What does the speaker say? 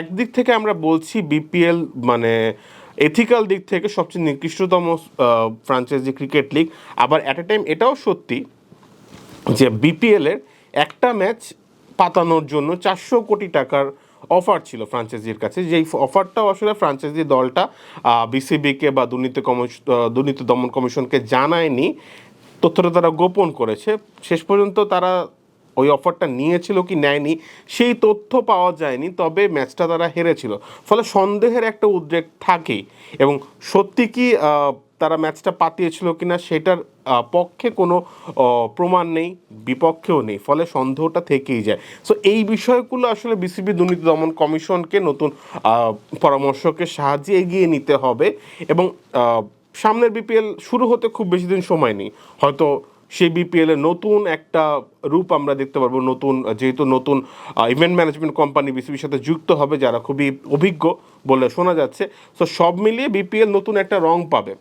একদিক থেকে আমরা বলছি বিপিএল মানে এথিক্যাল দিক থেকে সবচেয়ে নিকৃষ্টতম ফ্রাঞ্চাইজি ক্রিকেট লিগ আবার অ্যাট এ টাইম এটাও সত্যি যে বিপিএল এর একটা ম্যাচ পাতানোর জন্য চারশো কোটি টাকার অফার ছিল ফ্রাঞ্চাইজির কাছে। যেই অফারটাও আসলে ফ্রাঞ্চাইজি দলটা বিসিবিকে বা দুর্নীতি কমিশন দুর্নীতি দমন কমিশনকে জানায়নি। তথ্যটা তারা গোপন করেছে। শেষ পর্যন্ত তারা ওই অফারটা নিয়েছিল কি নেয়নি, সেই তথ্য পাওয়া যায়নি, তবে ম্যাচটা তারা হেরেছিল। ফলে সন্দেহের একটা উদ্রেক থাকেই। এবং সত্যি কি তারা ম্যাচটা পাতিয়েছিল কিনা সেটার পক্ষে কোনো প্রমাণ নেই, বিপক্ষেও নেই। ফলে সন্দেহটা থেকেই যায়। সো এই বিষয়গুলো আসলে বিসিবি দুর্নীতি দমন কমিশনকে নতুন পরামর্শকের সাহায্যে এগিয়ে নিতে হবে। এবং সামনের বিপিএল শুরু হতে খুব বেশি দিন সময় নেই। হয়তো সেই বিপিএলের নতুন একটা রূপ আমরা দেখতে পারব। নতুন, যেহেতু নতুন ইভেন্ট ম্যানেজমেন্ট কোম্পানি বিসিবির সাথে যুক্ত হবে, যারা খুবই অভিজ্ঞ বলে শোনা যাচ্ছে। তো সব মিলিয়ে বিপিএল নতুন একটা রং পাবে।